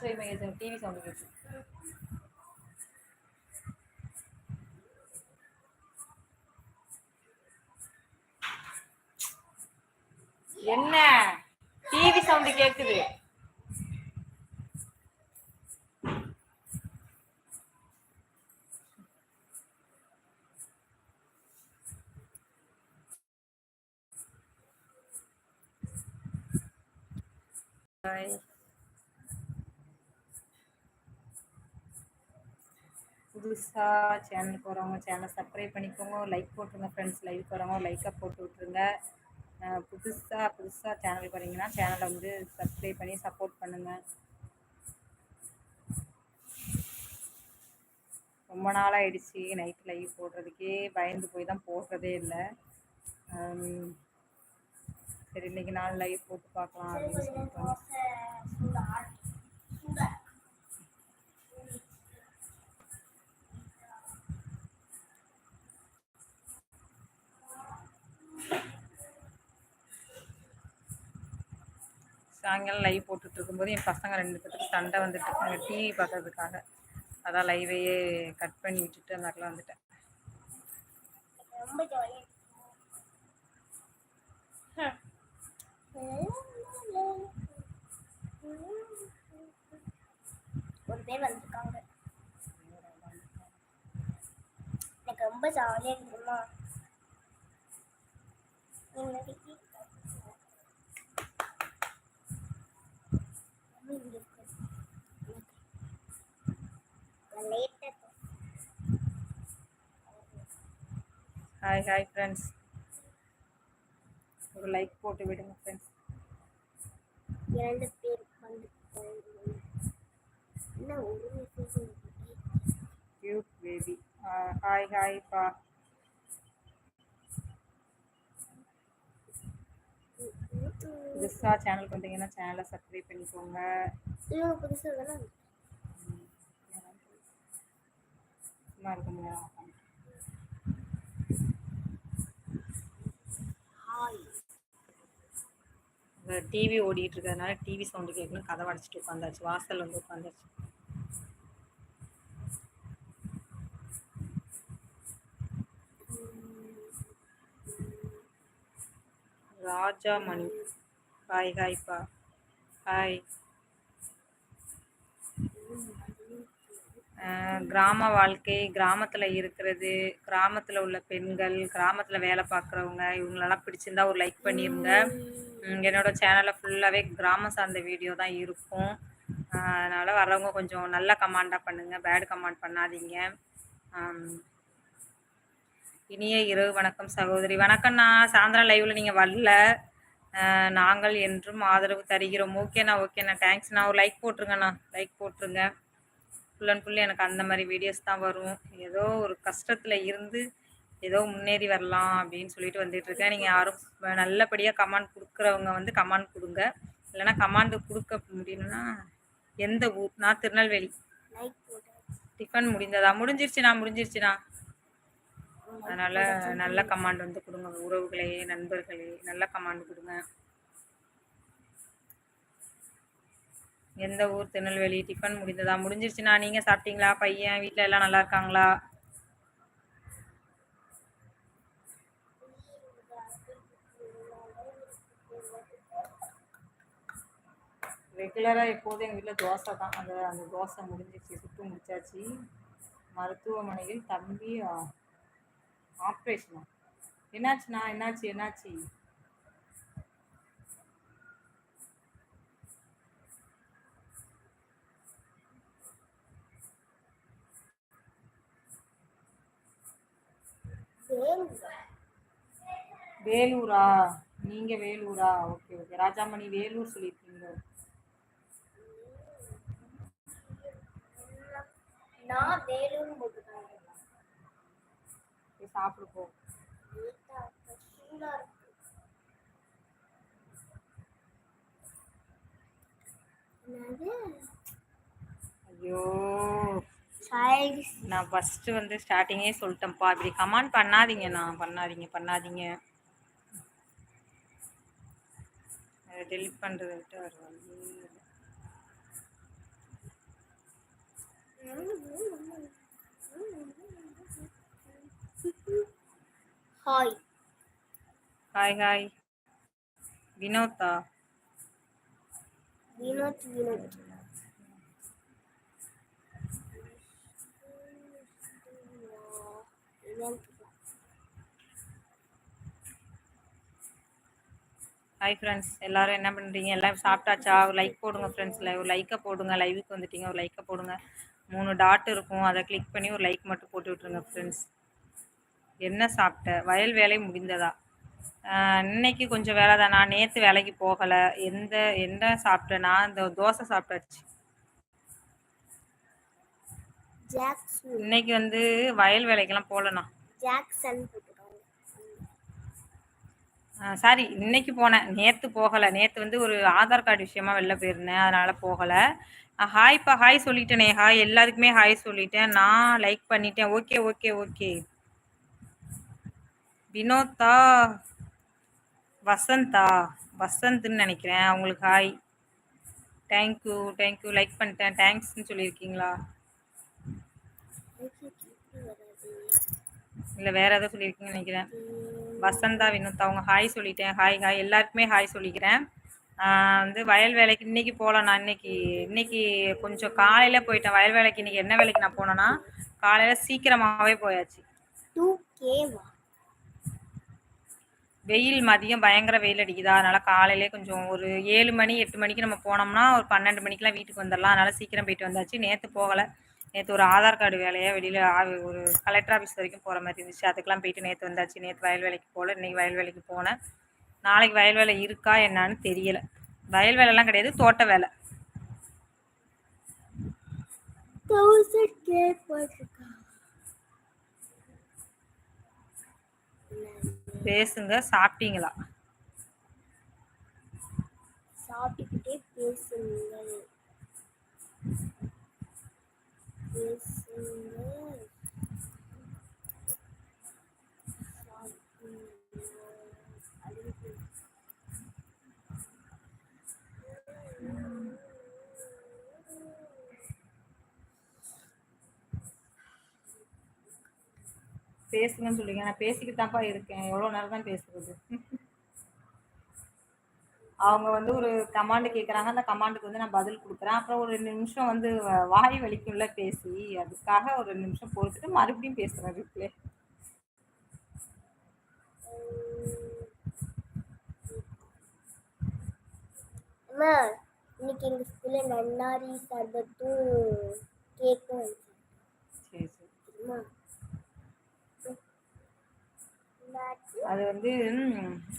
அச்சு வைமா TV sound கேட்குது என்ன? டிவி சவுண்ட் கேட்குது Bye. புதுசாக சேனலுக்கு வரவங்க சேனலை சப்ஸ்கிரைப் பண்ணிக்கோங்க. லைக் போட்டுருங்க ஃப்ரெண்ட்ஸ் லைவ் வரவங்க லைக்காக போட்டு விட்ருங்க புதுசாக புதுசாக சேனலுக்கு வரீங்கன்னா சேனலை வந்து சப்ஸ்கிரைப் பண்ணி சப்போர்ட் பண்ணுங்கள் ரொம்ப நாளாக ஆயிடுச்சு. நைட் லைவ் போடுறதுக்கே பயந்து போய் தான் போடுறதே இல்லை. சரி இன்னைக்கு நாள் லைவ் போட்டு பார்க்கலாம் அப்படின்னு சொல்லிட்டு சாயங்காலம் லைவ் போட்டுட்டு இருக்கும்போது என் பசங்க ரெண்டு பேர்த்துக்கு சண்டை வந்துட்டு இருக்காங்க டிவி பார்க்கறதுக்காக அதான் லைவையே கட் பண்ணி விட்டுட்டு அந்த இடத்துல வந்துட்டேன். ரொம்ப ஜாலியாக ஒரு பேர் வந்திருக்காங்க. எனக்கு ரொம்ப ஜாலியாக இருக்குமா இன்னைக்கு லேட்டாக ஹாய் ஹாய் ஃப்ரெண்ட்ஸ் ஒரு லைக் போட்டு விடுங்க ஃப்ரெண்ட்ஸ் இரண்டு பேர் வந்து என்ன ஒரு கியூட் பேபி ஹாய் ஹாய் பா புதுசாக சேனலுக்கு வந்தீங்கன்னா சேனலை சப்ஸ்கிரைப் பண்ணிக்கோங்க இவங்க புதுசாக தானே சும்மா இருக்க முடியாது ஹாய் டிவி ஓடிட்டு இருக்கிறதுனால டிவி சவுண்டு கேட்கணும் கதை அடைச்சிட்டு உட்காந்தாச்சு. வாசல் வந்து உட்காந்தாச்சு. ராஜா மணி. ஹாய் ஹாய்ப்பா ஹாய் கிராம வாழ்க்கை கிராமத்தில் இருக்கிறது கிராமத்தில் உள்ள பெண்கள் கிராமத்தில் வேலை பார்க்குறவங்க இவங்களெல்லாம் பிடிச்சிருந்தா ஒரு லைக் பண்ணிடுங்க என்னோடய சேனலில் ஃபுல்லாகவே கிராமம் சார்ந்த வீடியோ தான் இருக்கும். அதனால் வரவங்க கொஞ்சம் நல்ல கமாண்டாக பண்ணுங்கள் பேடு கமாண்ட் பண்ணாதீங்க. இனிய இரவு வணக்கம் சகோதரி. வணக்கம்ண்ணா. சாயந்தரம் லைவில் நீங்கள் வரல. நாங்கள் என்றும் ஆதரவு தருகிறோம். ஓகேண்ணா ஓகேண்ணா. தேங்க்ஸ்ண்ணா ஒரு லைக் போட்டுருங்கண்ணா. லைக் போட்டுருங்க. ஃபுல் அண்ட் ஃபுல் எனக்கு அந்த மாதிரி வீடியோஸ் தான் வரும். ஏதோ ஒரு கஷ்டத்தில் இருந்து ஏதோ முன்னேறி வரலாம் அப்படின்னு சொல்லிட்டு வந்துட்டு இருக்கேன். நீங்கள் யாரும் நல்லபடியாக கமாண்ட் கொடுக்குறவங்க வந்து கமாண்ட் கொடுங்க. இல்லைன்னா கமாண்டு கொடுக்க முடியணும்னா எந்த ஊர்? நான் திருநெல்வேலி. டிஃபன் முடிந்ததா? முடிஞ்சிருச்சுண்ணா முடிஞ்சிருச்சுண்ணா. அதனால் நல்ல கமாண்ட் வந்து கொடுங்க. உறவுகளே நண்பர்களே நல்ல கமாண்ட் கொடுங்க. எந்த ஊர் திருநெல்வேலி டிஃபன் முடிந்ததா? முடிஞ்சிருச்சுண்ணா. நீங்கள் சாப்பிட்டீங்களா? பையன் வீட்டில் எல்லாம் நல்லா இருக்காங்களா? ரெகுலராக எப்போதும் எங்கள் வீட்டில் தோசை தான் அந்த அந்த தோசை முடிஞ்சிச்சு சுட்டு முடிச்சாச்சு. மருத்துவமனையில் தம்பி ஆப்ரேஷனா என்னாச்சுண்ணா? என்னாச்சு என்னாச்சு? வேலூரா? நீங்கள் வேலூரா? Okay okay. ராஜாமணி வேலூர் சொல்லியிருக்கீங்க நான் வேலூர் போட்டுருக்காங்க போய் சாப்பிடு போ சூடாக இருக்கு என்னது? ஐயோ. நான் ஃபஸ்ட்டு வந்து ஸ்டார்டிங்கே சொல்லிட்டேன்ப்பா. இப்படி கமெண்ட் பண்ணாதீங்கண்ணா பண்ணாதீங்க பண்ணாதீங்க. டெலிட் பண்ணுறது விட்டு இல்லை. ஹாய் ஹாய் ஹாய் வினோத்தா? வினோத் வினோத். ஹாய் ஃப்ரெண்ட்ஸ் எல்லாரும் என்ன பண்ணுறீங்க எல்லாம் சாப்பிட்டாச்சா? ஒரு லைக் போடுங்க ஃப்ரெண்ட்ஸ் ஒரு லைக்கை போடுங்க. லைவுக்கு வந்துட்டீங்க. ஒரு லைக்கை போடுங்க. மூணு டாட் இருக்கும். அதை கிளிக் பண்ணி ஒரு லைக் மட்டும் போட்டு விட்ருங்க ஃப்ரெண்ட்ஸ் என்ன சாப்பிட்ட? வயல் வேலை முடிந்ததா? இன்னைக்கு கொஞ்சம் வேலை தான். நான் நேற்று வேலைக்கு போகலை. எந்த என்ன சாப்பிட்டேன்னா இந்த தோசை சாப்பிட்டாச்சு. இன்னைக்கு வந்து வயல் வேலைக்கெல்லாம் போகலண்ணா ஜாக்சன் சாரி இன்னைக்கு போனேன். நேற்று போகலை. நேற்று வந்து ஒரு ஆதார் கார்டு விஷயமா வெளில போயிருந்தேன். அதனால் போகலை. ஹாய்ப்பா ஹாய் சொல்லிட்டேனே. ஹாய் எல்லாருக்குமே ஹாய் சொல்லிட்டேன். நான் லைக் பண்ணிட்டேன். Okay okay okay. வினோத்தா வசந்தா வசந்த்னு நினைக்கிறேன். அவங்களுக்கு ஹாய். தேங்க்யூ தேங்க்யூ லைக் பண்ணிட்டேன். தேங்க்ஸ்னு சொல்லியிருக்கீங்களா? இல்லை வேற ஏதோ சொல்லியிருக்கீங்கன்னு நினைக்கிறேன். வசந்தா வினோத் அவங்க ஹாய் சொல்லிட்டேன். ஹாய் ஹாய் எல்லாருக்குமே ஹாய் சொல்லிக்கிறேன். வந்து வயல் வேலைக்கு இன்னைக்கு போகலாம். நான் இன்னைக்கு இன்னைக்கு கொஞ்சம் காலையில் போயிட்டேன். வயல் வேலைக்கு இன்னைக்கு என்ன வேலைக்கு நான் போனேன்னா காலையில் சீக்கிரமாகவே போயாச்சு. வெயில் மதியம் பயங்கர வெயில் அடிக்குதா? அதனால காலையிலே கொஞ்சம் ஒரு ஏழு மணி எட்டு மணிக்கு நம்ம போனோம்னா ஒரு பன்னெண்டு மணிக்கெலாம் வீட்டுக்கு வந்துடலாம். அதனால சீக்கிரம் போயிட்டு வந்தாச்சு. நேற்று போகலை. நேற்று ஒரு ஆதார் கார்டு வேலையை வெளியில் ஒரு கலெக்டர் ஆஃபீஸ் வரைக்கும் போகிற மாதிரி இருந்துச்சு. அதுக்கெல்லாம் போயிட்டு நேற்று வந்தாச்சு. நேற்று வயல் வேலைக்கு போகல இன்னைக்கு வயல் வேலைக்கு போனேன். நாளைக்கு வயல் வேலை இருக்கா என்னன்னு தெரியல. வயல் வேலைலாம் கிடையாது தோட்ட வேலை. பேசுங்க சாப்பிட்டீங்களா? சாப்பிட்டுக்கிட்டே பேசுங்கள் பேசுங்கள் பேசுங்கன்னு சொல்லுங்க நான் பேசிக்கிட்டு தான்ப்பா இருக்கேன். எவ்வளோ நேரம் தான் பேசுறது? அவங்க வந்து ஒரு கமாண்டு கேட்குறாங்க அந்த கமாண்டுக்கு வந்து நான் பதில் கொடுக்குறேன். அப்புறம் ஒரு ரெண்டு நிமிஷம் வந்து வாய் வலிக்கும்ல பேசி அதுக்காக ஒரு ரெண்டு நிமிஷம் பொறுத்துட்டு மறுபடியும் பேசுகிறேன் ரிப்ளே இன்னைக்கு எங்க ஸ்கூல்ல நன்னாரி சர்பத்தும் கேக்கும் சரி சரி. அது வந்து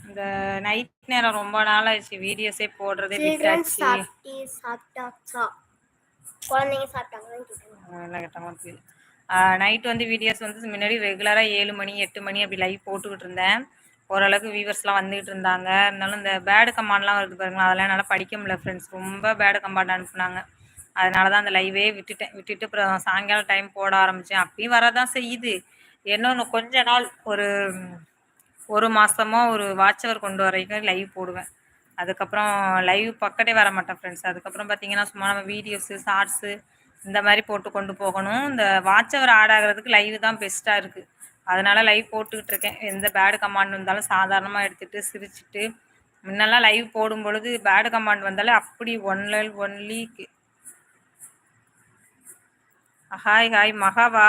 இந்த நைட் நேரம் ரொம்ப நாள் ஆயிடுச்சு வீடியோஸே போடுறதே விட்டாச்சு சாப்பிட்டாச்சா? குழந்தைங்க நைட் வந்து வீடியோஸ் வந்து முன்னாடி ரெகுலராக ஏழு மணி எட்டு மணி அப்படி லைவ் போட்டுக்கிட்டு இருந்தேன். ஓரளவுக்கு வியூவர்ஸ்லாம் வந்துகிட்டு இருந்தாங்க. இருந்தாலும் இந்த பேடு கமாண்ட்லாம் வருது பாருங்களா அதெல்லாம் என்னால் படிக்க முடியல ஃப்ரெண்ட்ஸ் ரொம்ப பேடு கமாண்ட் அனுப்புனாங்க. அதனால தான் அந்த லைவே விட்டுட்டேன். விட்டுட்டு அப்புறம் சாயங்காலம் டைம் போட ஆரம்பித்தேன் அப்பயும் வரதான் செய்யுது. இன்னொன்று கொஞ்ச நாள் ஒரு ஒரு மாதமோ ஒரு வாட்ச் அவர் கொண்டு வரைக்கும் லைவ் போடுவேன். அதுக்கப்புறம் லைவ் பக்கத்தே வர மாட்டேன் ஃப்ரெண்ட்ஸ் அதுக்கப்புறம் பார்த்தீங்கன்னா சும்மா நம்ம வீடியோஸு ஷார்ட்ஸு இந்த மாதிரி போட்டு கொண்டு போகணும். இந்த வாட்சவர் ஆட் ஆகிறதுக்கு லைவ் தான் பெஸ்ட்டாக இருக்குது அதனால் லைவ் போட்டுக்கிட்டு இருக்கேன். எந்த பேடு கமாண்ட் வந்தாலும் சாதாரணமாக எடுத்துகிட்டு சிரிச்சிட்டு. முன்னெல்லாம் லைவ் போடும் பொழுது பேடு கமாண்ட் வந்தாலே அப்படி ஒன்ல ஒன்லி ஹாய் ஹாய் மகாவா.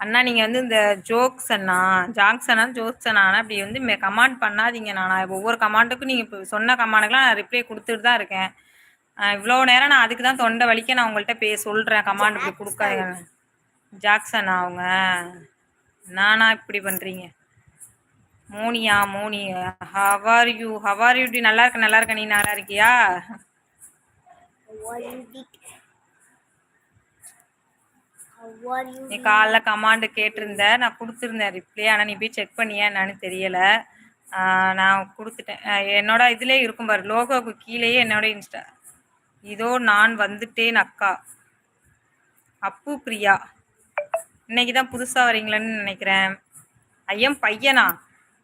அண்ணா நீங்கள் வந்து இந்த ஜோக்ஸ் அண்ணா ஜாக்ஸ் அண்ணா ஜோக்ஸ் அண்ணா ஆனால் வந்து கமாண்ட் பண்ணாதீங்க நான் ஒவ்வொரு கமாண்டுக்கும் நீங்கள் இப்போ சொன்ன கமாண்டுக்கெலாம் நான் ரிப்ளை கொடுத்துட்டு தான் இருக்கேன். இவ்வளோ நேரம் நான் அதுக்கு தான் தொண்டை வலிக்க நான் உங்கள்கிட்ட பே சொல்கிறேன் கமாண்ட் இப்படி கொடுக்காதீங்க ஜாக்சனா அவங்க. நானா இப்படி பண்ணுறீங்க மோனியா Moni how are you how are you நல்லா இருக்க நல்லா இருக்க. நீ நல்லா இருக்கியா? நீ காலைல கமாண்டு கேட்டிருந்த நான் கொடுத்துருந்தேன் ரிப்ளை ஆனால் நீ போய் செக் பண்ணியா என்னன்னு தெரியலை. நான் கொடுத்துட்டேன். என்னோட இதுலேயே இருக்கும் பாரு லோகோவுக்கு கீழேயே என்னோட இன்ஸ்டா இதோ நான் வந்துட்டேன் அக்கா. அப்பு பிரியா. இன்னைக்கு தான் புதுசாக வரீங்களேன்னு நினைக்கிறேன். ஐயன் பையனா?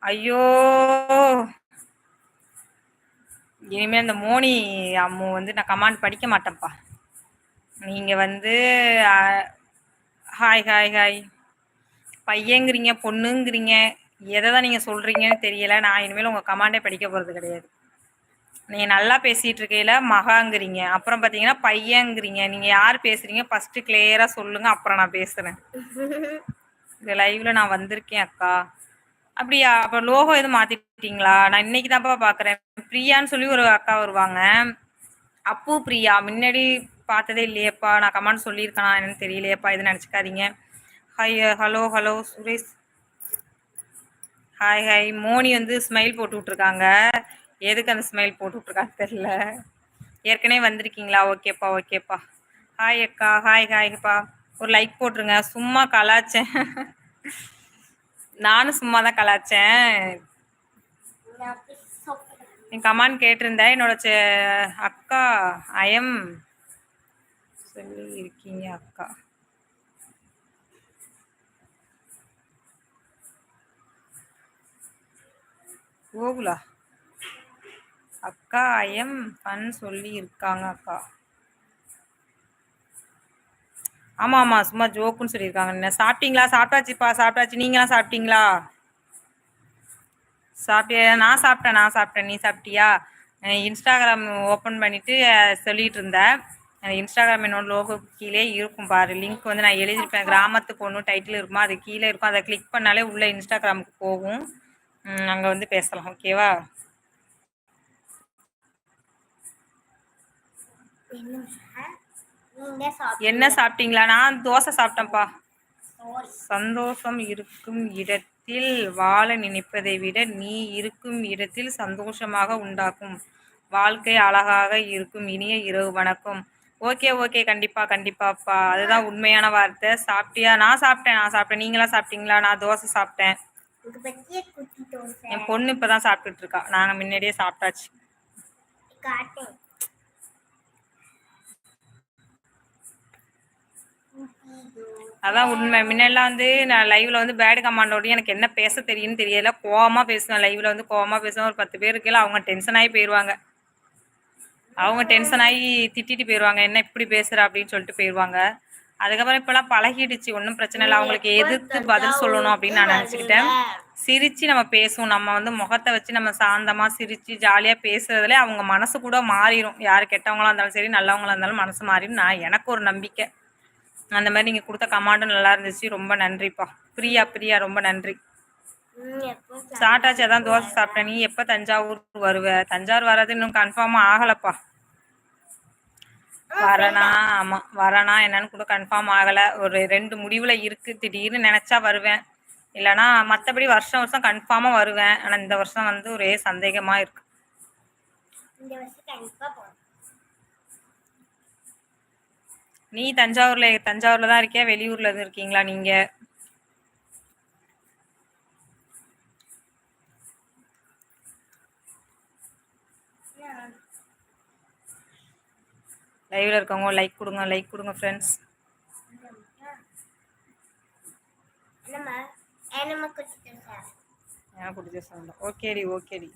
ஐயோ. இனிமேல் இந்த மோனி அம்மு வந்து நான் கமாண்ட் படிக்க மாட்டேன்ப்பா. நீங்கள் வந்து ஹாய் ஹாய் ஹாய் பையங்கிறீங்க பொண்ணுங்கிறீங்க. எதை தான் நீங்கள் சொல்கிறீங்கன்னு தெரியல. நான் இனிமேல் உங்கள் கமாண்டே படிக்க போகிறது கிடையாது. நீங்கள் நல்லா பேசிகிட்டு இருக்கையில் மகாங்கிறீங்க. அப்புறம் பார்த்தீங்கன்னா பையங்கிறீங்க. நீங்கள் யார் பேசுகிறீங்க ஃபஸ்ட்டு கிளியராக சொல்லுங்கள் அப்புறம் நான் பேசுகிறேன் இந்த லைவில் நான் வந்திருக்கேன் அக்கா. அப்படியா? அப்போ லோகோ எதுவும் மாற்றிட்டீங்களா நான் இன்னைக்கு தான்ப்பா பார்க்குறேன் பிரியான்னு சொல்லி ஒரு அக்கா வருவாங்க. அப்பு பிரியா. முன்னாடி பார்த்ததே இல்லையேப்பா. நான் கமெண்ட் சொல்லியிருக்கேனா என்னன்னு தெரியலையேப்பா. இது நினச்சிக்காதீங்க. Hi hello uh, hello Suresh. Hi hi Moni வந்து ஸ்மைல் போட்டு விட்ருக்காங்க எதுக்கு அந்த ஸ்மைல் போட்டு விட்ருக்காங்க தெரில ஏற்கனவே வந்திருக்கீங்களா? ஓகேப்பா ஓகேப்பா. ஹாய் அக்கா. ஹாய் ஹாய்ப்பா ஒரு லைக் போட்டுருங்க. சும்மா கலாச்சேன். நானும் சும்மா தான் கலாச்சேன். நீ கமான் கேட்டிருந்தேன். என்னோட செ- அக்கா ஐஎம் சொல்லி இருக்கீங்க அக்கா. கோகுலா? அக்கா ஐஎம் ஃபன் சொல்லி இருக்காங்க அக்கா. ஆமாம் ஆமாம் சும்மா ஜோக்குன்னு சொல்லியிருக்காங்க. என்ன சாப்பிட்டீங்களா? சாப்பிட்டாச்சுப்பா சாப்பிட்டாச்சு. நீங்களாம் சாப்பிட்டீங்களா? சாப்பிட்டியா? நான் சாப்பிட்டேன் நான் சாப்பிட்டேன். நீ சாப்பிட்டியா? இன்ஸ்டாகிராம் ஓப்பன் பண்ணிட்டு சொல்லிகிட்டு சொல்லிட்டு இருந்தேன். இன்ஸ்டாகிராம் என்னோட லோகோ கீழே இருக்கும் பாரு. லிங்க் வந்து நான் எழுதியிருப்பேன். கிராமத்துக்கு ஒன்றும் டைட்டில் இருக்குமா? அது கீழே இருக்கும். அதை கிளிக் பண்ணாலே உள்ள இன்ஸ்டாகிராமுக்கு போகும். அங்கே வந்து பேசலாம். ஓகேவா என்ன சாப்பிட்டீங்களா? நான் தோசை சாப்பிட்டேன்ப்பா. சந்தோஷம் இருக்கும் இடத்தில் வாழ நினைப்பதை விட நீ இருக்கும் இடத்தில் சந்தோஷமாக உண்டாக்கும். வாழ்க்கை அழகாக இருக்கும். இனிய இரவு வணக்கம். ஓகே ஓகே கண்டிப்பா கண்டிப்பாப்பா அதுதான் உண்மையான வார்த்தை. சாப்பிட்டியா? நான் சாப்பிட்டேன் நான் சாப்பிட்டேன். நீங்களா சாப்பிட்டீங்களா? நான் தோசை சாப்பிட்டேன். என் பொண்ணு இப்பதான் சாப்பிட்டுட்டு இருக்கா. நாங்க முன்னாடியே சாப்பிட்டாச்சு. அதான் உண்மை. முன்னெல்லாம் வந்து நான் லைவ்ல வந்து பேட் கமாண்டோடய எனக்கு என்ன பேச தெரியும்னு தெரியல. கோவமா பேசுவேன். லைவ்ல வந்து கோவமா பேசுவேன். ஒரு பத்து பேர் இருக்கையில அவங்க டென்ஷன் ஆகி போயிடுவாங்க அவங்க டென்ஷன் ஆகி திட்டிட்டு போயிடுவாங்க என்ன இப்படி பேசுற? அப்படின்னு சொல்லிட்டு போயிடுவாங்க அதுக்கப்புறம் இப்பெல்லாம் பழகிடுச்சு. ஒன்றும் பிரச்சனை இல்லை. அவங்களுக்கு எதிர்த்து பதில் சொல்லணும் அப்படின்னு நான் நினச்சிக்கிட்டேன். சிரிச்சு நம்ம பேசுவோம். நம்ம வந்து முகத்தை வச்சு நம்ம சாந்தமா சிரிச்சு ஜாலியா பேசுறதுல அவங்க மனசு கூட மாறிடும் யார் கெட்டவங்களா இருந்தாலும் சரி நல்லவங்களா இருந்தாலும் மனசு மாறிடும் நான் எனக்கு ஒரு நம்பிக்கை. அந்த மாதிரி நீங்க கொடுத்த கமாண்டும் நல்லா இருந்துச்சு. ரொம்ப நன்றிப்பா. பிரியா பிரியா ரொம்ப நன்றி. சாப்பிட்டாச்சு அதான் தோசை சாப்பிட்டேன். நீ எப்போ தஞ்சாவூர் வருவ? தஞ்சாவூர் வர்றது இன்னும் கன்ஃபார்மா ஆகலப்பா. வரனா? ஆமா. வரனா என்னன்னு கூட கன்ஃபார்ம் ஆகல. ஒரு ரெண்டு முடிவுல இருக்கு. திடீர்னு நினைச்சா வருவேன். இல்லைன்னா மற்றபடி வருஷம் வருஷம் கன்ஃபார்மா வருவேன். ஆனா இந்த வருஷம் வந்து ஒரே சந்தேகமா இருக்கு. நீ தஞ்சாவூர்ல தஞ்சாவூர்ல தான் இருக்கியா? வெளியூர்ல இருக்கீங்களா நீங்க? லைவ்ல இருக்கவங்க லைக் கொடுங்க லைக் கொடுங்க ஃப்ரெண்ட்ஸ் எனக்கு சவுண்ட் ஓகேடி ஓகேடி.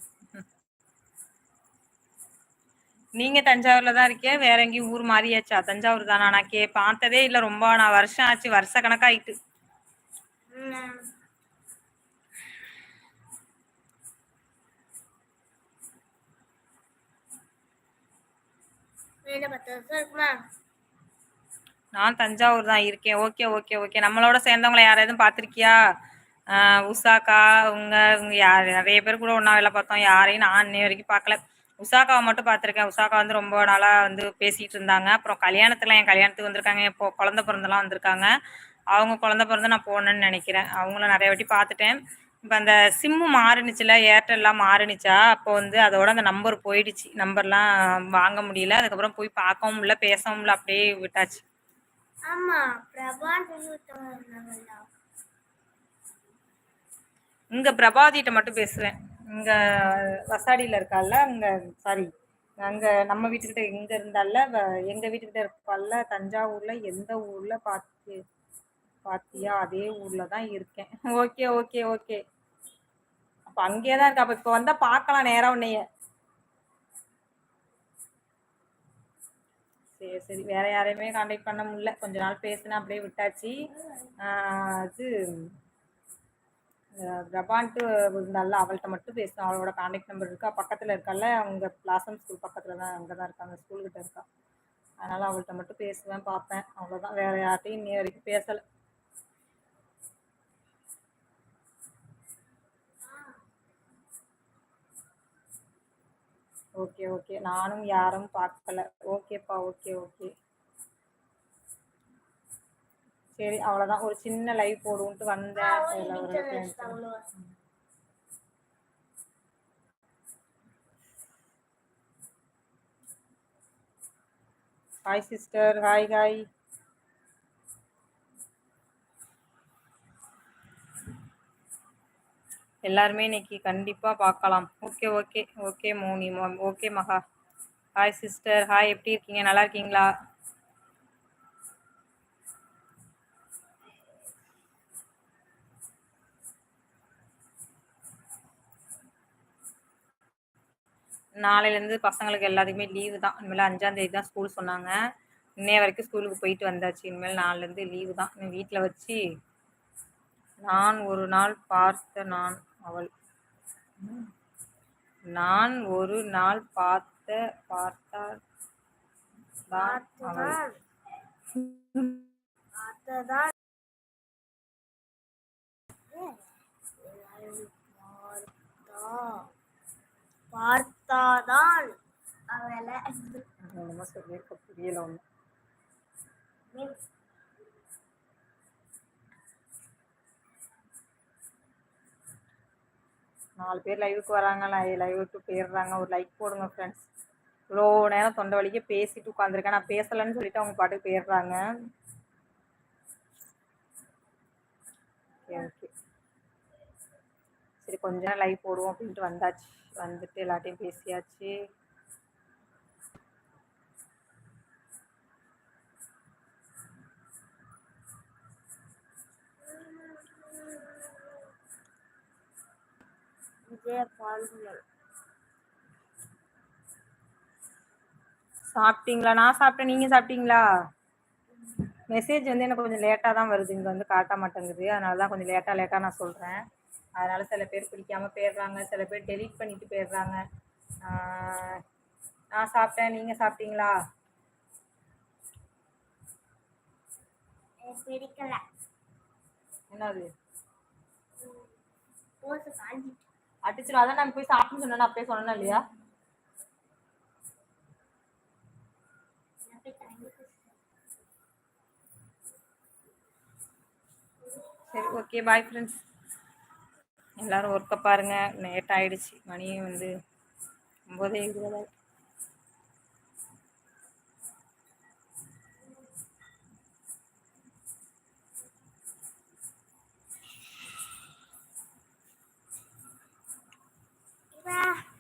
நீங்க தஞ்சாவூர்ல தான் இருக்கியா வேற எங்கேயும் ஊர் மாறியாச்சா? தஞ்சாவூர் தானா? நான் கே பார்த்ததே இல்லை. ரொம்ப நான் வருஷம் ஆச்சு வருஷ கணக்காயிட்டு. பத்து வருஷம் இருக்குமா நான் தஞ்சாவூர் தான் இருக்கேன். ஓகே ஓகே ஓகே நம்மளோட சேர்ந்தவங்களை யாராவது பார்த்துருக்கியா? உஷாக்கா உங்க இவங்க யார் நிறைய பேர் கூட ஒன்றா வேலை பார்த்தோம். யாரையும் நான் இன்னை வரைக்கும் பார்க்கல. உஷாக்காவை மட்டும் பார்த்துருக்கேன். உஷாக்கா வந்து ரொம்ப நாளாக வந்து பேசிகிட்டு இருந்தாங்க. அப்புறம் கல்யாணத்தில் என் கல்யாணத்துக்கு வந்திருக்காங்க. இப்போ குழந்த பிறந்தெல்லாம் வந்திருக்காங்க. அவங்க குழந்த பிறந்து நான் போனேன்னு நினைக்கிறேன். அவங்கள நிறைய வாட்டி பார்த்துட்டேன். இப்போ அந்த சிம்மு மாறுனுச்சுல ஏர்டெல்லாம் மாறுனுச்சா அப்போ வந்து அதோட அந்த நம்பர் போயிடுச்சு. நம்பர்லாம் வாங்க முடியல. அதுக்கப்புறம் போய் பார்க்கவும் முடியல பேசவும் முடியல அப்படியே விட்டாச்சு. இங்க பிரபாதிட்ட மட்டும் பேசுவேன். இங்க வசாடியில இருக்கால அங்க சாரி அங்க நம்ம வீட்டுக்கிட்ட இங்க இருந்தால எங்க வீட்டுக்கிட்ட இருப்பால தஞ்சாவூர்ல எந்த ஊர்ல பார்த்து பாத்தியா? அதே ஊர்ல தான் இருக்கேன். Okay okay okay. அப்ப அங்கேயே தான் இருக்கா அப்ப இப்ப வந்தா பார்க்கலாம் நேரம் உன்னைய. சரி சரி. வேற யாரையுமே காண்டாக்ட் பண்ண முடியல. கொஞ்ச நாள் பேசினேன் அப்படியே விட்டாச்சு. இது பிரபான்ட்டு இருந்தால அவள்கிட்ட மட்டும் பேசணும் அவளோட காண்டாக்ட் நம்பர் இருக்கா? பக்கத்தில் இருக்கால அவங்க பிளாசம் ஸ்கூல் பக்கத்தில் தான் அங்கே தான் இருக்காங்க. ஸ்கூல்கிட்ட இருக்கா. அதனால் அவள்கிட்ட மட்டும் பேசுவேன் பார்ப்பேன். அவ்வளோதான் வேற யார்ட்டையும் இன்னி வரைக்கும் பேசலை. ஓகே ஓகே நானும் யாரும் பார்க்கல. ஓகேப்பா ஓகே ஓகே சரி அவ்வளோதான் ஒரு சின்ன லைவ் போடுவோன்ட்டு வந்தேன். ஹாய் சிஸ்டர் ஹாய் ஹாய் எல்லாருமே இன்னைக்கு கண்டிப்பாக பார்க்கலாம். Okay okay okay Moni okay Maha. Hi sister hi எப்படி இருக்கீங்க? நல்லா இருக்கீங்களா? நாளையிலேருந்து பசங்களுக்கு எல்லாத்துக்குமே லீவு தான். இனிமேல் அஞ்சாந்தேதி தான் ஸ்கூல் சொன்னாங்க. இன்னைய வரைக்கும் ஸ்கூலுக்கு போயிட்டு வந்தாச்சு. இனிமேல் நாலுலேருந்து லீவு தான். வீட்டில் வச்சு நான் ஒரு நாள் பார்த்த நான் அவள். நான் ஒரு நாள் பார்த்த பார்த்தால் தான் அவள். பார்த்ததான் அவளை. புரியல ஒன்று நாலு பேர் லைவுக்கு வராங்க லைவுக்கு போயிடுறாங்க. ஒரு லைக் போடுங்க ஃப்ரெண்ட்ஸ் இவ்வளோ நேரம் தொண்டை வலிக்க பேசிட்டு உட்காந்துருக்கேன் நான் பேசலைன்னு சொல்லிட்டு அவங்க பாட்டுக்கு போயிடுறாங்க. ஓகே ஓகே சரி கொஞ்ச நேரம் லைவ் போடுவோம் அப்படின்ட்டு வந்தாச்சு. வந்துட்டு எல்லாத்தையும் பேசியாச்சு. பால்குழல் சாப்பிட்டீங்களா? நான் சாப்பிட்டேன். நீங்கள் சாப்பிட்டீங்களா? மெசேஜ் வந்து எனக்கு கொஞ்சம் லேட்டாக தான் வருது. இங்கே வந்து காட்ட மாட்டேங்குது. அதனால தான் கொஞ்சம் லேட்டாக லேட்டாக நான் சொல்கிறேன் அதனால சில பேர் பிடிக்காம போயிடுறாங்க. சில பேர் டெலீட் பண்ணிட்டு போயிடுறாங்க. நான் சாப்பிட்டேன். நீங்கள் சாப்பிட்டீங்களா? என்னது? அடிச்சிடும் அதான் நாங்கள் போய் சாப்பிட்டுன்னு சொன்னேன் அப்பயே சொன்னேன் இல்லையா? சரி ஓகே பாய் ஃப்ரெண்ட்ஸ் எல்லாரும் ஒர்க்கை பாருங்க. லேட் ஆயிடுச்சு. மணி வந்து ஒம்பதே இருபதாயிரம்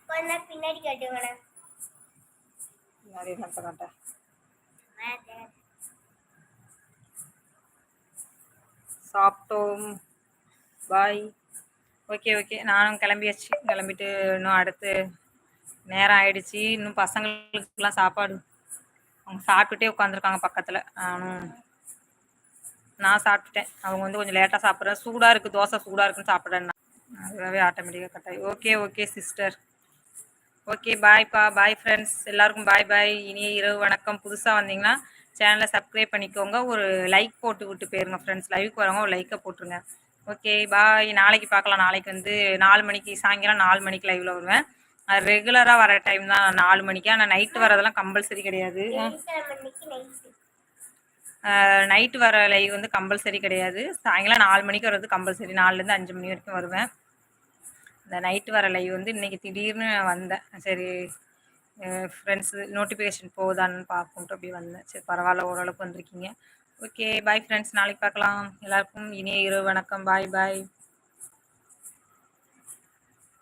கொஞ்ச நேரம் பின்னாடி கட்ட. மாட்டேன் சாப்பிட்டோம். பாய். Okay okay. நானும் கிளம்பியாச்சு. கிளம்பிட்டு இன்னும் அடுத்து நேரம் ஆயிடுச்சு. இன்னும் பசங்களுக்குலாம் சாப்பாடு. அவங்க சாப்பிட்டுட்டே உட்காந்துருக்காங்க பக்கத்தில். நானும் நான் சாப்பிட்டுட்டேன். அவங்க வந்து கொஞ்சம் லேட்டாக சாப்பிட்றேன் சூடாக இருக்குது தோசை சூடாக இருக்குன்னு சாப்பிட்றேன் அதுவாகவே ஆட்டோமேட்டிக்காக கட்டாய் ஓகே ஓகே சிஸ்டர் ஓகே பாய்ப்பா பாய் ஃப்ரெண்ட்ஸ் எல்லாருக்கும் பாய் பாய் இனிய இரவு வணக்கம். புதுசாக வந்தீங்கன்னா சேனலை சப்ஸ்கிரைப் பண்ணிக்கோங்க. ஒரு லைக் போட்டு விட்டு போயிருங்க ஃப்ரெண்ட்ஸ் லைவுக்கு வரவங்க ஒரு லைக்கை போட்டுருங்க. ஓகே பாய் நாளைக்கு பார்க்கலாம். நாளைக்கு வந்து நாலு மணிக்கு சாயங்காலம் நாலு மணிக்கு லைவில் வருவேன். ரெகுலராக வர டைம் தான். நாலு மணிக்கு? ஆனால் நைட்டு வரதெல்லாம் கம்பல்சரி கிடையாது. நைட்டு வர லைவ் வந்து கம்பல்சரி கிடையாது. சாயங்காலம் நாலு மணிக்கு வர்றது கம்பல்சரி நாலுலேருந்து அஞ்சு மணி வரைக்கும் வருவேன். இந்த நைட்டு வர லைவ் வந்து இன்னைக்கு திடீர்னு வந்தேன். சரி ஃப்ரெண்ட்ஸு நோட்டிஃபிகேஷன் போகுதான்னு பார்க்கும்ட்டு அப்படி வந்தேன். சரி பரவாயில்ல ஓரளவுக்கு வந்திருக்கீங்க. ஓகே பாய் ஃப்ரெண்ட்ஸ் நாளைக்கு பார்க்கலாம். எல்லாருக்கும் இனிய இரவு வணக்கம். பாய் பாய்